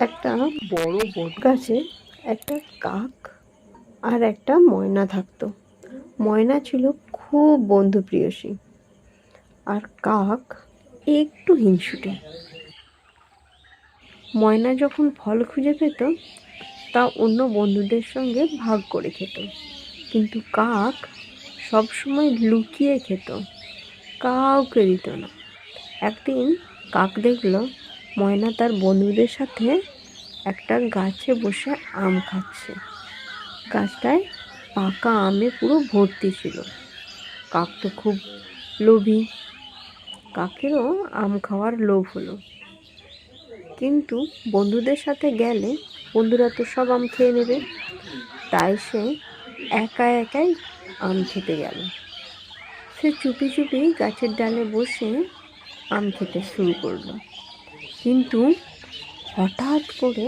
একটা বড় বট গাছে একটা কাক আর একটা ময়না থাকতো। ময়না ছিল খুব বন্ধু প্রিয়সী আর কাক একটু হিংসুটে। ময়না যখন ফল খুঁজে পেত, তা অন্য বন্ধুদের সঙ্গে ভাগ করে খেত। কিন্তু কাক সবসময় লুকিয়ে খেত। কাউকে দিত না। একদিন কাক দেখল ময়না তার বন্ধুদের সাথে একটা গাছে বসে আম খাচ্ছে। গাছটায় পাকা আমে পুরো ভর্তি ছিল। কাক তো খুব লোভী। কাকেরও আম খাওয়ার লোভ হলো। কিন্তু বন্ধুদের সাথে গেলে বন্ধুরা তো সব আম খেয়ে নেবে। তাই সে একা একাই আম খেতে গেল। সে চুপি চুপি গাছের ডালে বসে আম খেতে শুরু করল। কিন্তু হঠাৎ করে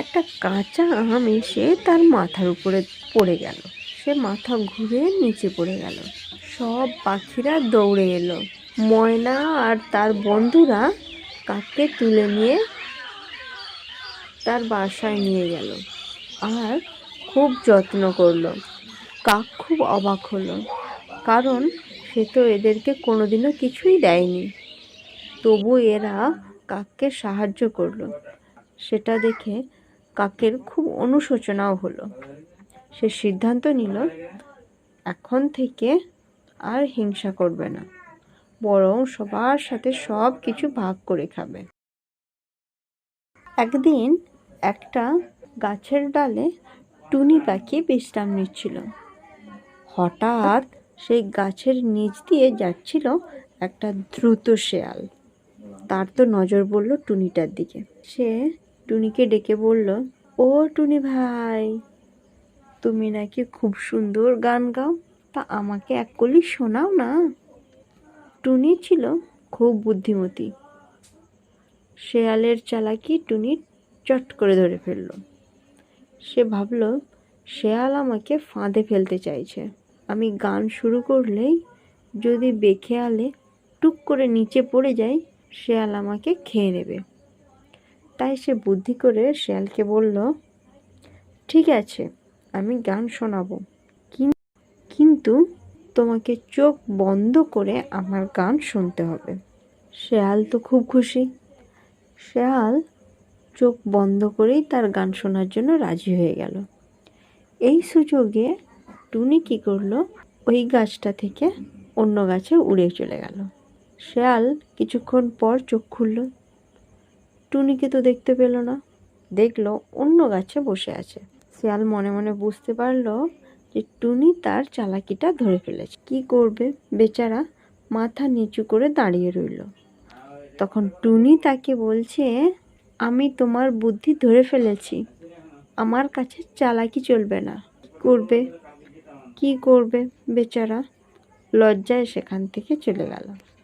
একটা কাঁচা আম এসে তার মাথার উপরে পড়ে গেল। সে মাথা ঘুরে নিচে পড়ে গেল। সব পাখিরা দৌড়ে এলো। ময়না আর তার বন্ধুরা কাককে তুলে নিয়ে তার বাসায় নিয়ে গেল আর খুব যত্ন করল। কাক খুব অবাক হলো, কারণ সে তো এদেরকে কোনোদিনও কিছুই দেয়নি। তবু এরা কাককে সাহায্য করল। সেটা দেখে কাকের খুব অনুশোচনাও হলো। সে সিদ্ধান্ত নিল, এখন থেকে আর হিংসা করবে না। বরং সবার সাথে সব কিছু ভাগ করে খাবে। একদিন একটা গাছের ডালে টুনি পাখি বিশ্রাম নিচ্ছিল। হঠাৎ সেই গাছের নিচ দিয়ে যাচ্ছিল একটা দ্রুত শেয়াল। তার তো নজর পড়ল টুনিটার দিকে। সে টুনিকে ডেকে বলল, ও টুনি ভাই, তুমি নাকি খুব সুন্দর গান গাও, তা আমাকে এক কলি শোনাও না? টুনি ছিল খুব বুদ্ধিমতী। শেয়ালের চালাকি টুনি চট করে ধরে ফেলল। সে ভাবল, শেয়াল আমাকে ফাঁদে ফেলতে চাইছে। আমি গান শুরু করলেই যদি বেখেয়ালে টুক করে নিচে পড়ে যাই শেয়াল আমাকে খেয়ে নেবে। তাই সে বুদ্ধি করে শেয়ালকে বলল, ঠিক আছে, আমি গান শোনাবো। কিন্তু তোমাকে চোখ বন্ধ করে আমার গান শুনতে হবে শেয়াল তো খুব খুশি। শেয়াল চোখ বন্ধ করেই তার গান শোনার জন্য রাজি হয়ে গেল। এই সুযোগে টুনি কী করল, ওই গাছটা থেকে অন্য গাছে উড়ে চলে গেল। শেয়াল কিছুক্ষণ পর চোখ খুলল। টুনিকে তো দেখতে পেল না। দেখল অন্য গাছে বসে আছে। শেয়াল মনে মনে বুঝতে পারল যে টুনি তার চালাকিটা ধরে ফেলেছে। কি করবে বেচারা? মাথা নিচু করে দাঁড়িয়ে রইল। তখন টুনি তাকে বলছে, আমি তোমার বুদ্ধি ধরে ফেলেছি। আমার কাছে চালাকি চলবে না। করবে? কি করবে বেচারা? লজ্জায় সেখান থেকে চলে গেল।